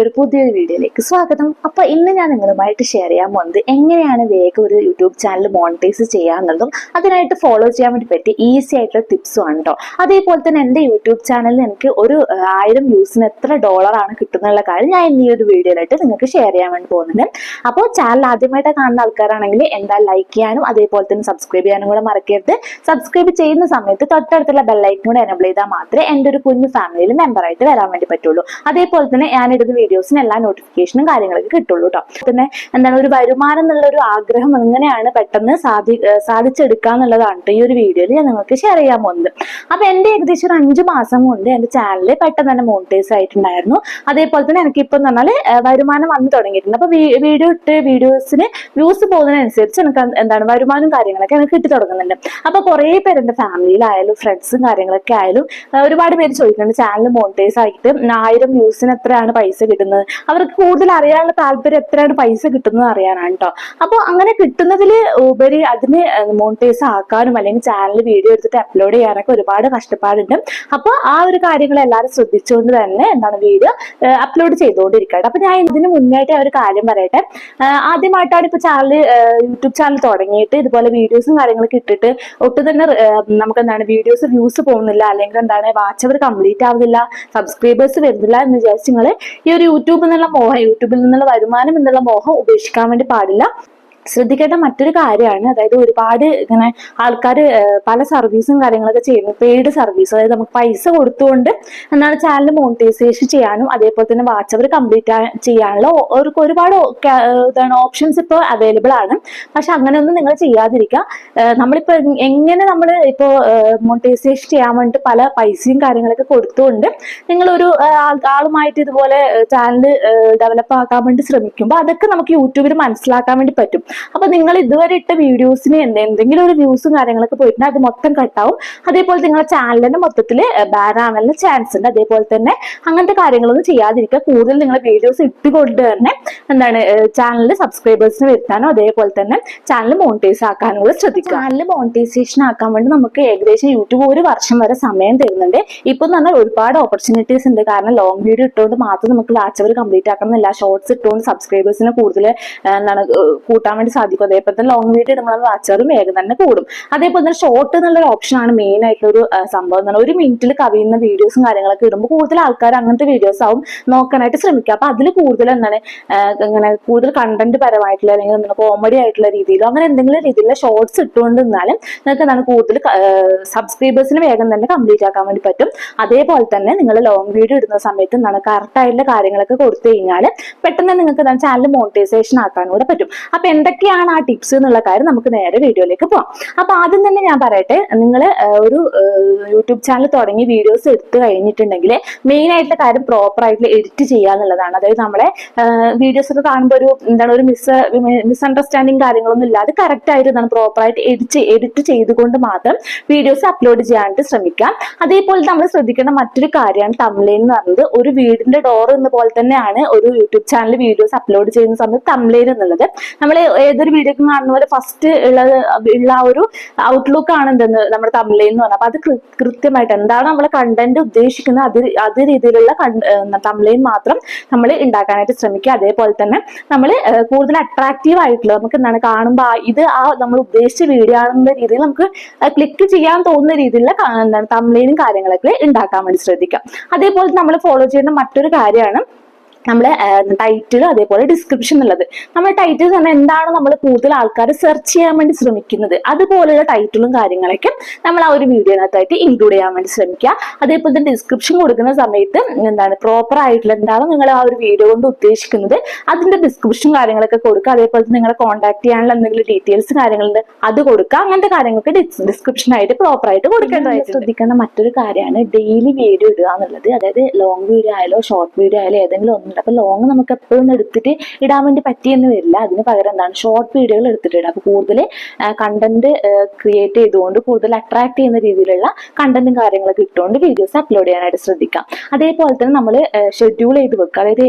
എന്റെ ഒരു പുതിയൊരു വീഡിയോയിലേക്ക് സ്വാഗതം. അപ്പോൾ ഇന്ന് ഞാൻ നിങ്ങളുമായിട്ട് ഷെയർ ചെയ്യാൻ പോകുന്നത് എങ്ങനെയാണ് വേഗം ഒരു യൂട്യൂബ് ചാനൽ മോണിറ്റൈസ് ചെയ്യാന്നുള്ളതും അതിനായിട്ട് ഫോളോ ചെയ്യാൻ വേണ്ടി പറ്റിയ ഈസി ആയിട്ടുള്ള ടിപ്സും ആണ് കേട്ടോ അതേപോലെ തന്നെ എന്റെ യൂട്യൂബ് ചാനലിൽ എനിക്ക് ഒരു ആയിരം വ്യൂസിന് എത്ര ആണ് കിട്ടുന്നുള്ള കാര്യം ഞാൻ ഇന്ന് ഈ ഒരു വീഡിയോയിലായിട്ട് നിങ്ങൾക്ക് ഷെയർ ചെയ്യാൻ വേണ്ടി പോകുന്നുണ്ട്. അപ്പോൾ ചാനൽ ആദ്യമായിട്ട് കാണുന്ന ആൾക്കാരാണെങ്കിൽ എന്താ ലൈക്ക് ചെയ്യാനും അതേപോലെ തന്നെ സബ്സ്ക്രൈബ് ചെയ്യാനും കൂടെ മറക്കരുത്. സബ്സ്ക്രൈബ് ചെയ്യുന്ന സമയത്ത് തൊട്ടടുത്തുള്ള ബെല്ലൈക്കൻ കൂടെ എനബിൾ ചെയ്താൽ മാത്രമേ എന്റെ ഒരു കുഞ്ഞു ഫാമിലിയിൽ മെമ്പറായിട്ട് വരാൻ വേണ്ടി പറ്റുള്ളൂ. അതേപോലെ തന്നെ ഞാൻ ഇടുന്ന വീഡിയോസിന് എല്ലാ നോട്ടിഫിക്കേഷനും കാര്യങ്ങളൊക്കെ കിട്ടുള്ളൂ കേട്ടോ പിന്നെ എന്താണ് ഒരു വരുമാനം എന്നുള്ള ഒരു ആഗ്രഹം എങ്ങനെയാണ് പെട്ടെന്ന് സാധി സാധിച്ചെടുക്കുക എന്നുള്ളതാണ് ട്ടോ ഈ ഒരു വീഡിയോയിൽ ഞാൻ നിങ്ങൾക്ക് ഷെയർ ചെയ്യാൻ പോകുന്നത്. അപ്പൊ എന്റെ ഏകദേശം ഒരു അഞ്ച് മാസം കൊണ്ട് എന്റെ ചാനൽ പെട്ടെന്ന് തന്നെ മോണിറ്റൈസ് ആയിട്ടുണ്ടായിരുന്നു. അതേപോലെ തന്നെ എനിക്ക് ഇപ്പം എന്ന് പറഞ്ഞാൽ വരുമാനം വന്നു തുടങ്ങിയിട്ടുണ്ട്. അപ്പൊ വീഡിയോ ഇട്ട് വീഡിയോസിന് വ്യൂസ് പോകുന്നതിനനുസരിച്ച് എനിക്ക് എന്താണ് വരുമാനം കാര്യങ്ങളൊക്കെ എനിക്ക് കിട്ടി തുടങ്ങുന്നുണ്ട്. അപ്പൊ കുറെ പേര് എന്റെ ഫാമിലിയിലായാലും ഫ്രണ്ട്സും കാര്യങ്ങളൊക്കെ ആയാലും ഒരുപാട് പേര് ചോദിക്കുന്നുണ്ട് ചാനൽ മോണിറ്റൈസ് ആയിട്ട് ആയിരം വ്യൂസിന് എത്രയാണ് പൈസ കിട്ടുന്നത് അവർക്ക് കൂടുതൽ അറിയാനുള്ള താല്പര്യം എത്രയാണ് പൈസ കിട്ടുന്നത് അറിയാനാണ് കേട്ടോ അപ്പോൾ അങ്ങനെ കിട്ടുന്നതിൽ ഉപരി അതിന് മോണിറ്റൈസ് ആക്കാനും അല്ലെങ്കിൽ ചാനൽ വീഡിയോ എടുത്തിട്ട് അപ്ലോഡ് ചെയ്യാനൊക്കെ ഒരുപാട് കഷ്ടപ്പാടുണ്ട്. അപ്പോൾ ആ ഒരു കാര്യങ്ങൾ എല്ലാവരും ശ്രദ്ധിച്ചുകൊണ്ട് തന്നെ എന്താണ് വീഡിയോ അപ്ലോഡ് ചെയ്തുകൊണ്ടിരിക്കട്ടെ. അപ്പൊ ഞാൻ ഇതിന് മുന്നായിട്ട് ഒരു കാര്യം പറയട്ടെ. ആദ്യമായിട്ടാണ് ഇപ്പൊ ചാനൽ യൂട്യൂബ് ചാനൽ തുടങ്ങിയിട്ട് ഇതുപോലെ വീഡിയോസും കാര്യങ്ങളൊക്കെ ഇട്ടിട്ട് ഒട്ടും തന്നെ നമുക്ക് എന്താണ് വീഡിയോസ് വ്യൂസ് പോകുന്നില്ല അല്ലെങ്കിൽ എന്താണ് വാച്ച് അവർ കംപ്ലീറ്റ് ആവുന്നില്ല സബ്സ്ക്രൈബേഴ്സ് വരുന്നില്ല എന്ന് വിചാരിച്ച് നിങ്ങൾ ഈ ഒരു യൂട്യൂബിൽ നിന്നുള്ള മോഹം യൂട്യൂബിൽ നിന്നുള്ള വരുമാനം എന്നുള്ള മോഹം ഉപേക്ഷിക്കാൻ വേണ്ടി പാടില്ല. ശ്രദ്ധിക്കേണ്ട മറ്റൊരു കാര്യമാണ്. അതായത് ഒരുപാട് ഇങ്ങനെ ആൾക്കാർ പല സർവീസും കാര്യങ്ങളൊക്കെ ചെയ്യുന്നു. പെയ്ഡ് സർവീസ് അതായത് നമുക്ക് പൈസ കൊടുത്തുകൊണ്ട് എന്താണ് ചാനൽ മോണിറ്റൈസേഷൻ ചെയ്യാനും അതേപോലെ തന്നെ വാച്ച് കംപ്ലീറ്റ് ചെയ്യാനുള്ള അവർക്ക് ഒരു ഒരുപാട് ഇതാണ് ഓപ്ഷൻസ് ഇപ്പോൾ അവൈലബിൾ ആണ്. പക്ഷെ അങ്ങനെയൊന്നും നിങ്ങൾ ചെയ്യാതിരിക്കുക. നമ്മളിപ്പോൾ നമ്മളിപ്പോ എങ്ങനെ നമ്മൾ ഇപ്പോൾ മോണിറ്റൈസേഷൻ ചെയ്യാൻ വേണ്ടിയിട്ട് പല പൈസയും കാര്യങ്ങളൊക്കെ കൊടുത്തുകൊണ്ട് നിങ്ങളൊരു ആളുമായിട്ട് ഇതുപോലെ ചാനൽ ഡെവലപ്പ് ആക്കാൻ വേണ്ടി ശ്രമിക്കുമ്പോൾ അതൊക്കെ നമുക്ക് യൂട്യൂബിൽ മനസ്സിലാക്കാൻ വേണ്ടി പറ്റും. അപ്പൊ നിങ്ങൾ ഇതുവരെ ഇട്ട വീഡിയോസിന് എന്ത് എന്തെങ്കിലും ഒരു വ്യൂസും കാര്യങ്ങളൊക്കെ പോയിട്ടുണ്ടെങ്കിൽ അത് മൊത്തം കട്ടാവും അതേപോലെ നിങ്ങളുടെ ചാനലിന്റെ മൊത്തത്തിൽ ബാൻ ആവാനുള്ള ചാൻസ് ഉണ്ട്. അതേപോലെ തന്നെ അങ്ങനത്തെ കാര്യങ്ങളൊന്നും ചെയ്യാതിരിക്കുക. കൂടുതൽ നിങ്ങൾ വീഡിയോസ് ഇട്ടുകൊണ്ട് തന്നെ എന്താണ് ചാനലിൽ സബ്സ്ക്രൈബേഴ്സിന് വരുത്താനോ അതേപോലെ തന്നെ ചാനൽ മോണിറ്റൈസ് ആക്കാനും കൂടെ ശ്രദ്ധിക്കുക. ചാനൽ മോണിറ്റൈസേഷൻ ആക്കാൻ വേണ്ടി നമുക്ക് ഏകദേശം യൂട്യൂബ് ഒരു വർഷം വരെ സമയം തരുന്നുണ്ട്. ഇപ്പൊ എന്ന് പറഞ്ഞാൽ ഒരുപാട് ഓപ്പർച്യൂണിറ്റീസ് ഉണ്ട്. കാരണം ലോങ് വീഡിയോ ഇട്ടുകൊണ്ട് മാത്രം നമുക്ക് ലാച്ചവർ അവർ കംപ്ലീറ്റ് ആക്കണമെന്നില്ല ഷോർട്സ് ഇട്ടുകൊണ്ട് സബ്സ്ക്രൈബേഴ്സിനെ കൂടുതൽ എന്താണ് കൂട്ടാൻ വേണ്ടി സാധിക്കും. അതേപോലെ തന്നെ ലോങ് വീഡിയോ ഇടുമ്പോൾ വാച്ച് വേഗം തന്നെ കൂടും. അതേപോലെ തന്നെ ഷോർട്ട് എന്നുള്ള ഒരു ഓപ്ഷനാണ് മെയിൻ ആയിട്ടുള്ള ഒരു സംഭവം എന്ന് ഒരു മിനിറ്റിൽ കവിയുന്ന വീഡിയോസും കാര്യങ്ങളൊക്കെ ഇടുമ്പോൾ കൂടുതൽ ആൾക്കാർ അങ്ങനത്തെ വീഡിയോസ് ആവും നോക്കാനായിട്ട് ശ്രമിക്കുക. അപ്പൊ അതിൽ കൂടുതൽ എന്താണ് ഇങ്ങനെ കൂടുതൽ കണ്ടന്റ് പരമായിട്ടുള്ള അല്ലെങ്കിൽ എന്താണ് കോമഡി ആയിട്ടുള്ള രീതിയിലോ അങ്ങനെ എന്തെങ്കിലും രീതിയിലുള്ള ഷോർട്സ് ഇട്ടുകൊണ്ട് നിന്നാലും നിങ്ങൾക്ക് എന്താണ് കൂടുതൽ സബ്സ്ക്രൈബേഴ്സിന് വേഗം തന്നെ കംപ്ലീറ്റ് ആക്കാൻ വേണ്ടി പറ്റും. അതേപോലെ തന്നെ നിങ്ങൾ ലോങ് വീഡിയോ ഇടുന്ന സമയത്ത് എന്താണ് കറക്റ്റ് ആയിട്ടുള്ള കാര്യങ്ങളൊക്കെ കൊടുത്തു കഴിഞ്ഞാൽ പെട്ടെന്ന് നിങ്ങൾക്ക് ചാനൽ മോണിറ്റൈസേഷൻ ആക്കാൻ കൂടെ പറ്റും. അപ്പൊ എന്തൊക്കെയാണ് ആ ടിപ്സ് എന്നുള്ള കാര്യം നമുക്ക് നേരെ വീഡിയോയിലേക്ക് പോവാം. അപ്പൊ ആദ്യം തന്നെ ഞാൻ പറയട്ടെ നിങ്ങൾ ഒരു യൂട്യൂബ് ചാനൽ തുടങ്ങി വീഡിയോസ് എടുത്തു കഴിഞ്ഞിട്ടുണ്ടെങ്കിൽ മെയിൻ ആയിട്ടുള്ള കാര്യം പ്രോപ്പർ ആയിട്ട് എഡിറ്റ് ചെയ്യുക എന്നുള്ളതാണ്. അതായത് നമ്മളെ വീഡിയോസ് ഒക്കെ കാണുമ്പോൾ ഒരു എന്താണ് ഒരു മിസ് മിസ്അണ്ടർസ്റ്റാൻഡിങ് കാര്യങ്ങളൊന്നും ഇല്ലാതെ കറക്റ്റ് ആയിട്ട് എന്താണ് പ്രോപ്പർ ആയിട്ട് എഡിറ്റ് എഡിറ്റ് ചെയ്തുകൊണ്ട് മാത്രം വീഡിയോസ് അപ്ലോഡ് ചെയ്യാനായിട്ട് ശ്രമിക്കാം. അതേപോലെ നമ്മൾ ശ്രദ്ധിക്കേണ്ട മറ്റൊരു കാര്യമാണ് തമിഴിൽ എന്ന് പറയുന്നത്. ഒരു വീടിന്റെ ഡോർ എന്ന പോലെ തന്നെയാണ് ഒരു യൂട്യൂബ് ചാനൽ വീഡിയോസ് അപ്ലോഡ് ചെയ്യുന്ന സമയത്ത് തമിഴിൽ എന്നുള്ളത്. നമ്മൾ ഏതൊരു വീഡിയോക്കും കാണുന്ന പോലെ ഫസ്റ്റ് ഉള്ളത് ഉള്ള ആ ഒരു ഔട്ട്ലുക്ക് ആണ് എന്തെന്ന് നമ്മുടെ തമിഴിൽ എന്ന് പറഞ്ഞാൽ അപ്പൊ അത് കൃത്യമായിട്ട് എന്താണ് നമ്മൾ കണ്ടന്റ് ഉദ്ദേശിക്കുന്നത് അത് അത് രീതിയിലുള്ള തമിഴിൽ മാത്രം നമ്മൾ ഉണ്ടാക്കാനായിട്ട് ശ്രമിക്കുക. അതേപോലെ തന്നെ നമ്മൾ കൂടുതൽ അട്രാക്റ്റീവ് ആയിട്ടുള്ള നമുക്ക് എന്താണ് കാണുമ്പോൾ ഇത് ആ നമ്മൾ ഉദ്ദേശിച്ച വീഡിയോ ആണെന്ന രീതിയിൽ നമുക്ക് ക്ലിക്ക് ചെയ്യാൻ തോന്നുന്ന രീതിയിലുള്ള എന്താണ് തമിഴിലും കാര്യങ്ങളൊക്കെ ഉണ്ടാക്കാൻ വേണ്ടി ശ്രദ്ധിക്കാം. അതേപോലെ നമ്മൾ ഫോളോ ചെയ്യുന്ന മറ്റൊരു കാര്യമാണ് നമ്മളെ ടൈറ്റിൽ അതേപോലെ ഡിസ്ക്രിപ്ഷൻ എന്നുള്ളത് നമ്മൾ ടൈറ്റിൽ തന്നെ എന്താണ് നമ്മൾ കൂടുതൽ ആൾക്കാർ സെർച്ച് ചെയ്യാൻ വേണ്ടി ശ്രമിക്കുന്നത്. അതുപോലെയുള്ള ടൈറ്റിലും കാര്യങ്ങളൊക്കെ നമ്മൾ ആ ഒരു വീഡിയോനകത്തായിട്ട് ഇൻക്ലൂഡ് ചെയ്യാൻ വേണ്ടി ശ്രമിക്കുക. അതേപോലെ തന്നെ ഡിസ്ക്രിപ്ഷൻ കൊടുക്കുന്ന സമയത്ത് എന്താണ് പ്രോപ്പർ ആയിട്ടുള്ള എന്താണ് നിങ്ങൾ ആ ഒരു വീഡിയോ കൊണ്ട് ഉദ്ദേശിക്കുന്നത് അതിന്റെ ഡിസ്ക്രിപ്ഷൻ കാര്യങ്ങളൊക്കെ കൊടുക്കുക. അതേപോലെ തന്നെ നിങ്ങളെ കോൺടാക്ട് ചെയ്യാനുള്ള എന്തെങ്കിലും ഡീറ്റെയിൽസ് കാര്യങ്ങളുണ്ട് അത് കൊടുക്കുക. അങ്ങനത്തെ കാര്യങ്ങൾക്ക് ഡിസ്ക്രിപ്ഷൻ ആയിട്ട് പ്രോപ്പർ ആയിട്ട് കൊടുക്കേണ്ടതായിട്ട് ശ്രദ്ധിക്കേണ്ട മറ്റൊരു കാര്യമാണ് ഡെയിലി വീഡിയോ ഇടുക എന്നുള്ളത്. അതായത് ലോങ് വീഡിയോ ആയാലോ ഷോർട്ട് വീഡിയോ ആയാലോ ഏതെങ്കിലും ഒന്നുണ്ട് അപ്പൊ ലോങ് നമുക്ക് എപ്പോഴും എടുത്തിട്ട് ഇടാൻ വേണ്ടി പറ്റിയെന്ന് വരില്ല. അതിന് പകരം എന്താണ്? ഷോർട്ട് വീഡിയോകൾ എടുത്തിട്ട് ഇടാം. അപ്പൊ കൂടുതൽ കണ്ടന്റ് ക്രിയേറ്റ് ചെയ്തുകൊണ്ട് കൂടുതൽ അട്രാക്ട് ചെയ്യുന്ന രീതിയിലുള്ള കണ്ടന്റും കാര്യങ്ങളൊക്കെ ഇട്ടുകൊണ്ട് വീഡിയോസ് അപ്ലോഡ് ചെയ്യാനായിട്ട് ശ്രദ്ധിക്കാം. അതേപോലെ തന്നെ നമ്മൾ ഷെഡ്യൂൾ ചെയ്ത് വെക്കുക. അതായത്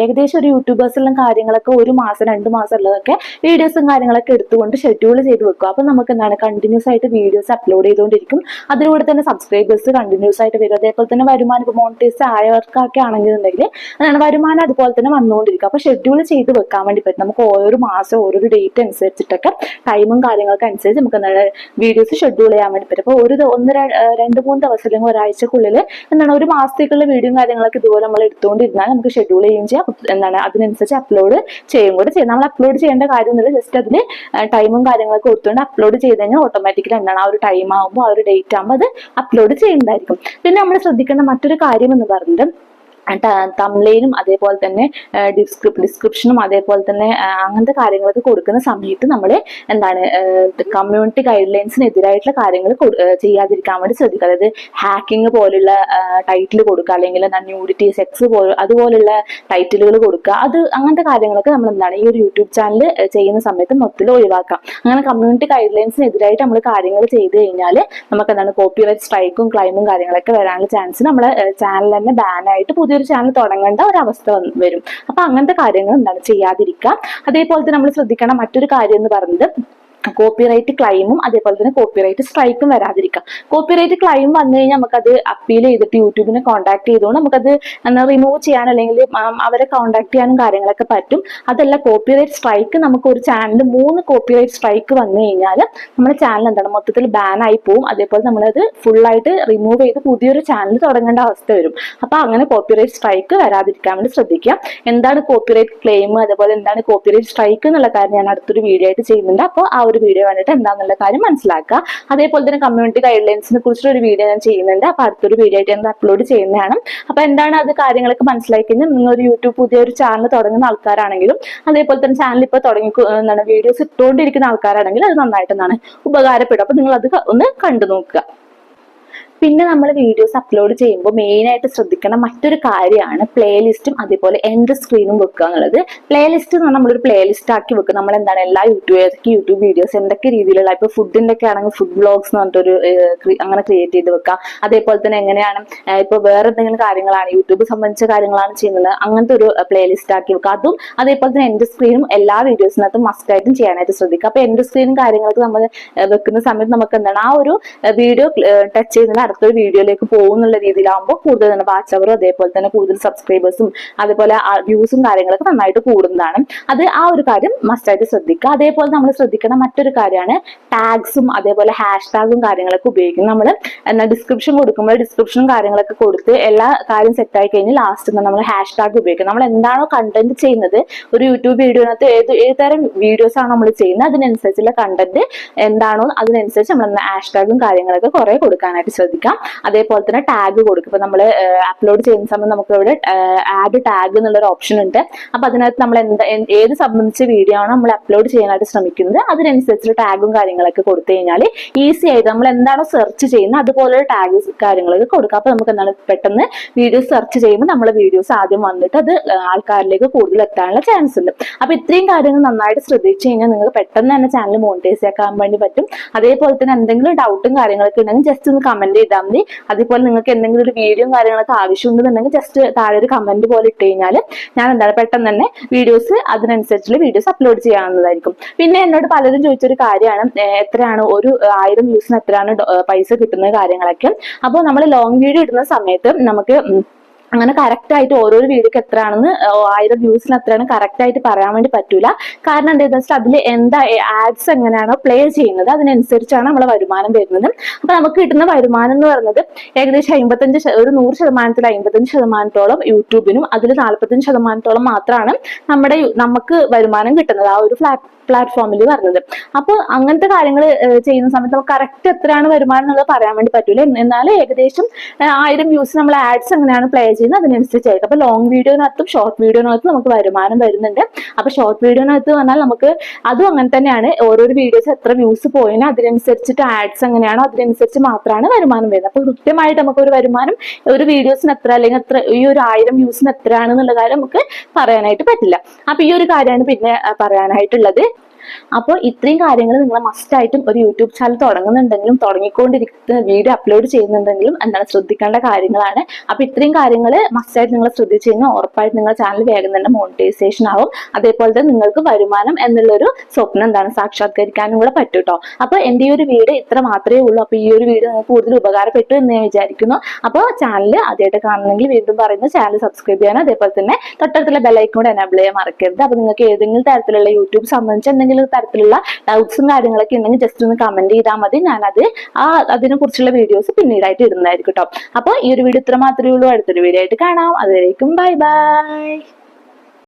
ഏകദേശം ഒരു യൂട്യൂബേഴ്സിലും കാര്യങ്ങളൊക്കെ ഒരു മാസം രണ്ട് മാസം ഉള്ളതൊക്കെ വീഡിയോസും കാര്യങ്ങളൊക്കെ എടുത്തുകൊണ്ട് ഷെഡ്യൂൾ ചെയ്ത് വെക്കുക. അപ്പൊ നമുക്ക് എന്താണ്? കണ്ടിന്യൂസ് ആയിട്ട് വീഡിയോസ് അപ്ലോഡ് ചെയ്തുകൊണ്ടിരിക്കും. അതിലൂടെ തന്നെ സബ്സ്ക്രൈബേഴ്സ് കണ്ടിന്യൂസ് ആയിട്ട് വരും. അതേപോലെ തന്നെ വരുമാനം മോണിറ്റൈസ് ആയവർക്കൊക്കെ ആണെന്നുണ്ടെങ്കിൽ എന്താണ് വരുമാനം അതുപോലെ തന്നെ വന്നുകൊണ്ടിരിക്കുക. അപ്പൊ ഷെഡ്യൂൾ ചെയ്ത് വെക്കാൻ വേണ്ടി പറ്റും. നമുക്ക് ഓരോ മാസം ഓരോരു ഡേറ്റ് അനുസരിച്ചിട്ടൊക്കെ ടൈമും കാര്യങ്ങളൊക്കെ അനുസരിച്ച് നമുക്ക് എന്താണ് വീഡിയോസ് ഷെഡ്യൂൾ ചെയ്യാൻ വേണ്ടി പറ്റും. അപ്പൊ ഒരു ഒന്ന് രണ്ട് മൂന്ന് ദിവസം അല്ലെങ്കിൽ ഒരാഴ്ചക്കുള്ളിൽ എന്താണ് ഒരു മാസത്തേക്കുള്ള വീഡിയോ കാര്യങ്ങളൊക്കെ ഇതുപോലെ നമ്മൾ എടുത്തുകൊണ്ടിരുന്നാൽ നമുക്ക് ഷെഡ്യൂൾ ചെയ്യുകയും ചെയ്യാം. എന്താണ് അതിനനുസരിച്ച് അപ്ലോഡ് ചെയ്യും കൂടെ ചെയ്യാം. നമ്മൾ അപ്ലോഡ് ചെയ്യേണ്ട കാര്യമൊന്നുമില്ല. ജസ്റ്റ് അതിന് ടൈമും കാര്യങ്ങളൊക്കെ കൊടുത്തുകൊണ്ട് അപ്ലോഡ് ചെയ്ത് കഴിഞ്ഞാൽ ഓട്ടോമാറ്റിക്കലി എന്താണ് ആ ഒരു ടൈം ആകുമ്പോൾ ആ ഒരു ഡേറ്റ് ആകുമ്പോൾ അത് അപ്ലോഡ് ചെയ്യുന്നതായിരിക്കും. പിന്നെ നമ്മൾ ശ്രദ്ധിക്കേണ്ട മറ്റൊരു കാര്യം എന്ന് പറയുന്നത് തംലൈനും അതേപോലെ തന്നെ ഡിസ്ക്രിപ്ഷനും അതേപോലെ തന്നെ ആ, അങ്ങനത്തെ കാര്യങ്ങളൊക്കെ കൊടുക്കുന്ന സമയത്ത് നമ്മൾ എന്താണ് കമ്മ്യൂണിറ്റി ഗൈഡ് ലൈൻസിനെതിരായിട്ടുള്ള കാര്യങ്ങൾ ചെയ്യാതിരിക്കാൻ വേണ്ടി ശ്രദ്ധിക്കുക. അതായത് ഹാക്കിംഗ് പോലുള്ള ടൈറ്റിൽ കൊടുക്കുക അല്ലെങ്കിൽ ന്യൂഡിറ്റി സെക്സ് പോലെ അതുപോലുള്ള ടൈറ്റിലുകൾ കൊടുക്കുക. അത് അങ്ങനത്തെ കാര്യങ്ങളൊക്കെ നമ്മൾ എന്താണ് ഈ ഒരു യൂട്യൂബ് ചാനൽ ചെയ്യുന്ന സമയത്ത് മൊത്തത്തിൽ ഒഴിവാക്കാം. അങ്ങനെ കമ്മ്യൂണിറ്റി ഗൈഡ് ലൈൻസിനെതിരായിട്ട് നമ്മൾ കാര്യങ്ങൾ ചെയ്ത് കഴിഞ്ഞാൽ നമുക്ക് എന്താണ് കോപ്പിറൈറ്റ് സ്ട്രൈക്കും ക്ലൈമും കാര്യങ്ങളൊക്കെ വരാനുള്ള ചാൻസ് നമ്മളെ ചാനൽ തന്നെ ബാൻ ആയിട്ട് പുതിയൊരു ചാനൽ തുടങ്ങേണ്ട ഒരു അവസ്ഥ വരും. അപ്പൊ അങ്ങനത്തെ കാര്യങ്ങൾ എന്താണ് ചെയ്യാതിരിക്കുക. അതേപോലെ തന്നെ നമ്മൾ ശ്രദ്ധിക്കണം മറ്റൊരു കാര്യം എന്ന് പറയുന്നത് കോപ്പിറൈറ്റ് ക്ലെയിമും അതേപോലെ തന്നെ കോപ്പിറൈറ്റ് സ്ട്രൈക്കും വരാതിരിക്കാം. കോപ്പിറൈറ്റ് ക്ലെയിം വന്നു കഴിഞ്ഞാൽ നമുക്കത് അപ്പീൽ ചെയ്തിട്ട് യൂട്യൂബിനെ കോൺടാക്ട് ചെയ്തുകൊണ്ട് നമുക്കത് റിമൂവ് ചെയ്യാൻ അല്ലെങ്കിൽ അവരെ കോൺടാക്ട് ചെയ്യാനും കാര്യങ്ങളൊക്കെ പറ്റും. അതല്ല കോപ്പിറൈറ്റ് സ്ട്രൈക്ക് നമുക്ക് ഒരു ചാനലിൽ മൂന്ന് കോപ്പിറൈറ്റ് സ്ട്രൈക്ക് വന്നു കഴിഞ്ഞാൽ നമ്മുടെ ചാനൽ എന്താണ് മൊത്തത്തിൽ ബാൻ ആയി പോവും. അതേപോലെ നമ്മളത് ഫുള്ളായിട്ട് റിമൂവ് ചെയ്ത് പുതിയൊരു ചാനൽ തുടങ്ങേണ്ട അവസ്ഥ വരും. അപ്പൊ അങ്ങനെ കോപ്പിറൈറ്റ് സ്ട്രൈക്ക് വരാതിരിക്കാൻ വേണ്ടി ശ്രദ്ധിക്കുക എന്താണ് കോപ്പിറൈറ്റ് ക്ലെയിം അതേപോലെ എന്താണ് കോപ്പിറൈറ്റ് സ്ട്രൈക്ക് എന്നുള്ള കാര്യം ഞാൻ അടുത്തൊരു വീഡിയോ ആയിട്ട് ചെയ്യുന്നുണ്ട്. അപ്പോൾ ആ ഒരു വീഡിയോ കണ്ടിട്ട് എന്താണെന്നുള്ള കാര്യം മനസ്സിലാക്കുക. അതേപോലെ തന്നെ കമ്മ്യൂണിറ്റി ഗൈഡ് ലൈൻസിനെ കുറിച്ചുള്ള ഒരു വീഡിയോ ഞാൻ ചെയ്യുന്നുണ്ട്. അപ്പൊ അടുത്തൊരു വീഡിയോ ആയിട്ട് ഞാൻ അപ്ലോഡ് ചെയ്യുന്നതാണ്. അപ്പൊ എന്താണ് അത് കാര്യങ്ങളൊക്കെ മനസ്സിലാക്കി നിങ്ങൾ ഒരു യൂട്യൂബ് പുതിയൊരു ചാനൽ തുടങ്ങുന്ന ആൾക്കാരാണെങ്കിലും അതേപോലെ തന്നെ ചാനൽ ഇപ്പൊ തുടങ്ങി എന്താണ് വീഡിയോസ് ഇട്ടുകൊണ്ടിരിക്കുന്ന ആൾക്കാരാണെങ്കിൽ അത് നന്നായിട്ട് എന്താണ് ഉപകാരപ്പെടും അപ്പൊ നിങ്ങൾ അത് ഒന്ന് കണ്ടു നോക്കുക പിന്നെ നമ്മൾ വീഡിയോസ് അപ്ലോഡ് ചെയ്യുമ്പോൾ മെയിൻ ആയിട്ട് ശ്രദ്ധിക്കേണ്ട മറ്റൊരു കാര്യമാണ് പ്ലേലിസ്റ്റും അതേപോലെ എൻഡ് സ്ക്രീനും വെക്കുക എന്നുള്ളത്. പ്ലേലിസ്റ്റ് എന്ന് പറഞ്ഞാൽ നമ്മളൊരു പ്ലേലിസ്റ്റ് ആക്കി വെക്കുക. നമ്മൾ എന്താണ് എല്ലാ യൂട്യൂബ് ഏതൊക്കെ യൂട്യൂബ് വീഡിയോസ് എന്തൊക്കെ രീതിയിലുള്ള ഇപ്പൊ ഫുഡിന്റെ ഒക്കെ ആണെങ്കിൽ ഫുഡ് ബ്ലോഗ്സ് എന്ന് പറഞ്ഞിട്ടൊരു അങ്ങനെ ക്രിയേറ്റ് ചെയ്ത് വെക്കുക. അതേപോലെ തന്നെ എങ്ങനെയാണ് ഇപ്പോൾ ഇപ്പൊ വേറെ എന്തെങ്കിലും കാര്യങ്ങളാണ് യൂട്യൂബ് സംബന്ധിച്ച കാര്യങ്ങളാണ് ചെയ്യുന്നത്. അങ്ങനത്തെ ഒരു പ്ലേലിസ്റ്റ് ആക്കി വെക്കുക. അതും അതേപോലെ തന്നെ എൻഡ് സ്ക്രീനും എല്ലാ വീഡിയോസിനകത്തും മസ്റ്റ് ആയിട്ടും ചെയ്യാനായിട്ട് ശ്രദ്ധിക്കുക. അപ്പോൾ എൻഡ് സ്ക്രീനും കാര്യങ്ങളൊക്കെ നമ്മൾ വെക്കുന്ന സമയത്ത് നമുക്ക് എന്താണ് ആ ഒരു വീഡിയോ ടച്ച് ചെയ്യുന്നതിന് അടുത്തൊരു വീഡിയോയിലേക്ക് പോകുന്നുള്ള രീതിയിലാകുമ്പോൾ കൂടുതൽ തന്നെ വാച്ച് അവറും അതേപോലെ തന്നെ കൂടുതൽ സബ്സ്ക്രൈബേഴ്സും അതേപോലെ വ്യൂസും കാര്യങ്ങളൊക്കെ നന്നായിട്ട് കൂടുന്നതാണ്. അത് ആ ഒരു കാര്യം മസ്റ്റായിട്ട് ശ്രദ്ധിക്കുക. അതേപോലെ നമ്മൾ ശ്രദ്ധിക്കുന്ന മറ്റൊരു കാര്യമാണ് ടാഗ്സും അതേപോലെ ഹാഷ് ടാഗും കാര്യങ്ങളൊക്കെ ഉപയോഗിക്കും. നമ്മൾ എന്നാൽ ഡിസ്ക്രിപ്ഷൻ കൊടുക്കുമ്പോൾ ഡിസ്ക്രിപ്ഷനും കാര്യങ്ങളൊക്കെ കൊടുത്ത് എല്ലാ കാര്യം സെറ്റ് ആയി കഴിഞ്ഞ് ലാസ്റ്റ് നമ്മൾ ഹാഷ് ടാഗ് ഉപയോഗിക്കും. നമ്മൾ എന്താണോ കണ്ടന്റ് ചെയ്യുന്നത് ഒരു യൂട്യൂബ് വീഡിയോനകത്ത് ഏത് ഏത് തരം വീഡിയോസ് ആണ് നമ്മൾ ചെയ്യുന്നത് അതിനനുസരിച്ചുള്ള കണ്ടന്റ് എന്താണോ അതിനനുസരിച്ച് നമ്മൾ ഹാഷ് ടാഗും കാര്യങ്ങളൊക്കെ കുറെ കൊടുക്കാനായിട്ട് ശ്രദ്ധിക്കാം. അതേപോലെ തന്നെ ടാഗ് കൊടുക്കും. ഇപ്പൊ നമ്മൾ അപ്ലോഡ് ചെയ്യുന്ന സമയം നമുക്ക് ഇവിടെ ആഡ് ടാഗ് എന്നുള്ളൊരു ഓപ്ഷൻ ഉണ്ട്. അപ്പൊ അതിനകത്ത് നമ്മൾ എന്താ ഏത് സംബന്ധിച്ച വീഡിയോ ആണോ നമ്മൾ അപ്ലോഡ് ചെയ്യാനായിട്ട് ശ്രമിക്കുന്നത് അതിനനുസരിച്ച് ടാഗും കാര്യങ്ങളൊക്കെ കൊടുത്തു കഴിഞ്ഞാൽ ഈസി ആയിട്ട് നമ്മൾ എന്താണോ സെർച്ച് ചെയ്യുന്നത് അതുപോലെ ടാഗ് കാര്യങ്ങളൊക്കെ കൊടുക്കുക അപ്പൊ നമുക്ക് എന്താണ് പെട്ടെന്ന് വീഡിയോസ് സെർച്ച് ചെയ്യുമ്പോൾ നമ്മളെ വീഡിയോസ് ആദ്യം വന്നിട്ട് അത് ആൾക്കാരിലേക്ക് കൂടുതൽ എത്താനുള്ള ചാൻസ് ഉണ്ട്. അപ്പൊ ഇത്രയും കാര്യങ്ങൾ നന്നായിട്ട് ശ്രദ്ധിച്ചു കഴിഞ്ഞാൽ നിങ്ങൾ പെട്ടെന്ന് തന്നെ ചാനൽ മോണിറ്റൈസ് ആക്കാൻ വേണ്ടി പറ്റും. അതേപോലെ തന്നെ എന്തെങ്കിലും ഡൗട്ടും കാര്യങ്ങളൊക്കെ ഉണ്ടെങ്കിൽ ജസ്റ്റ് ഒന്ന് കമന്റ് ചെയ്താൽ മതി. അതേപോലെ നിങ്ങൾക്ക് എന്തെങ്കിലും ഒരു വീഡിയോ കാര്യങ്ങളൊക്കെ ആവശ്യമുണ്ടെന്നുണ്ടെങ്കിൽ ജസ്റ്റ് താഴെ ഒരു കമന്റ് പോലെ ഇട്ട് കഴിഞ്ഞാൽ ഞാൻ എന്താണ് പെട്ടെന്ന് തന്നെ വീഡിയോസ് അതിനനുസരിച്ചുള്ള വീഡിയോസ് അപ്ലോഡ് ചെയ്യാവുന്നതായിരിക്കും. പിന്നെ എന്നോട് പലരും ചോദിച്ചൊരു കാര്യമാണ്. എത്രയാണ് ഒരു ആയിരം വ്യൂസിന് എത്രയാണ് പൈസ കിട്ടുന്ന കാര്യങ്ങളൊക്കെ. അപ്പോൾ നമ്മൾ ലോങ് വീഡിയോ ഇടുന്ന സമയത്ത് നമുക്ക് അങ്ങനെ കറക്റ്റ് ആയിട്ട് ഓരോരോ വീഡിയോക്ക് എത്രയാണെന്ന് ആയിരം വ്യൂസിന് എത്രയാണ് കറക്റ്റ് ആയിട്ട് പറയാൻ വേണ്ടി പറ്റൂല. കാരണം എന്താണെന്ന് വെച്ചാൽ അതിൽ എന്താ ആഡ്സ് എങ്ങനെയാണോ പ്ലേ ചെയ്യുന്നത് അതിനനുസരിച്ചാണ് നമ്മളെ വരുമാനം വരുന്നത്. അപ്പൊ നമുക്ക് കിട്ടുന്ന വരുമാനം എന്ന് പറയുന്നത് ഏകദേശം അമ്പത്തഞ്ച് ഒരു നൂറ് ശതമാനത്തിൽ അമ്പത്തഞ്ച് ശതമാനത്തോളം യൂട്യൂബിനും അതിൽ നാൽപ്പത്തഞ്ച് ശതമാനത്തോളം മാത്രമാണ് നമ്മുടെ നമുക്ക് വരുമാനം കിട്ടുന്നത് ആ ഒരു ഫ്ലാറ്റ് പ്ലാറ്റ്ഫോമിൽ പറഞ്ഞത് അപ്പോൾ അങ്ങനത്തെ കാര്യങ്ങൾ ചെയ്യുന്ന സമയത്ത് നമുക്ക് കറക്റ്റ് എത്രയാണ് വരുമാനം എന്നുള്ളത് പറയാൻ വേണ്ടി പറ്റൂല. എന്നാൽ ഏകദേശം ആയിരം വ്യൂസ് നമ്മൾ ആഡ്സ് എങ്ങനെയാണ് പ്ലേ അതിനനുസരിച്ചായിരിക്കും അപ്പൊ ലോങ് വീഡിയോനകത്തും ഷോർട്ട് വീഡിയോനകത്തും നമുക്ക് വരുമാനം വരുന്നുണ്ട്. അപ്പൊ ഷോർട്ട് വീഡിയോനകത്ത് പറഞ്ഞാൽ നമുക്ക് അതും അങ്ങനെ തന്നെയാണ്. ഓരോരോ വീഡിയോസ് എത്ര വ്യൂസ് പോയിന് അതിനനുസരിച്ചിട്ട് ആഡ്സ് എങ്ങനെയാണോ അതിനനുസരിച്ച് മാത്രമാണ് വരുമാനം വരുന്നത്. അപ്പൊ കൃത്യമായിട്ട് നമുക്ക് ഒരു വരുമാനം ഒരു വീഡിയോസിന് എത്ര അല്ലെങ്കിൽ എത്ര ഈ ഒരു ആയിരം വ്യൂസിന് എത്രയാണെന്നുള്ള കാര്യം നമുക്ക് പറയാനായിട്ട് പറ്റില്ല. അപ്പൊ ഈ ഒരു കാര്യമാണ് പിന്നെ പറയാനായിട്ടുള്ളത്. അപ്പോൾ ഇത്രയും കാര്യങ്ങൾ നിങ്ങൾ മസ്റ്റ് ആയിട്ടും ഒരു യൂട്യൂബ് ചാനൽ തുടങ്ങുന്നുണ്ടെങ്കിലും തുടങ്ങിക്കൊണ്ടിരിക്കുന്ന വീഡിയോ അപ്ലോഡ് ചെയ്യുന്നുണ്ടെങ്കിലും എന്താണ് ശ്രദ്ധിക്കേണ്ട കാര്യങ്ങളാണ്. അപ്പോൾ ഇത്രയും കാര്യങ്ങൾ മസ്റ്റ് ആയിട്ട് നിങ്ങൾ ശ്രദ്ധിച്ചു കഴിഞ്ഞാൽ ഉറപ്പായിട്ട് നിങ്ങളുടെ ചാനൽ വേഗം തന്നെ മോണിറ്റൈസേഷൻ ആവും. അതേപോലെ തന്നെ നിങ്ങൾക്ക് വരുമാനം എന്നുള്ളൊരു സ്വപ്നം എന്താണ് സാക്ഷാത്കരിക്കാനും കൂടെ പറ്റും കേട്ടോ അപ്പൊ എന്റെ ഈ ഒരു വീഡിയോ ഇത്ര മാത്രമേ ഉള്ളൂ. അപ്പോൾ ഈ ഒരു വീഡിയോ നിങ്ങൾക്ക് കൂടുതൽ ഉപകാരപ്പെട്ടു എന്ന് ഞാൻ വിചാരിക്കുന്നു. അപ്പോൾ ചാനൽ ആദ്യമായിട്ട് കാണണമെങ്കിൽ വീണ്ടും പറയുന്ന ചാനൽ സബ്സ്ക്രൈബ് ചെയ്യാനും. അതേപോലെ തന്നെ തൊട്ടടുത്തുള്ള ബെല്ലൈക്കൺ എനബിൾ ചെയ്യാൻ മറക്കരുത്. അപ്പോൾ നിങ്ങൾക്ക് ഏതെങ്കിലും തരത്തിലുള്ള യൂട്യൂബ് സംബന്ധിച്ച് എന്തെങ്കിലും തരത്തിലുള്ള ഡൗട്ട്സും കാര്യങ്ങളൊക്കെ ഉണ്ടെങ്കിൽ ജസ്റ്റ് ഒന്ന് കമന്റ് ചെയ്താൽ മതി. ഞാനത് ആ അതിനെ കുറിച്ചുള്ള വീഡിയോസ് പിന്നീടായിട്ട് ഇടുന്നതായിരിക്കും കേട്ടോ അപ്പോൾ ഈ ഒരു വീഡിയോ ഇത്ര മാത്രമേ ഉള്ളൂ. അടുത്തൊരു വീഡിയോ ആയിട്ട് കാണാം. അതുവരേക്കും ബൈ ബൈ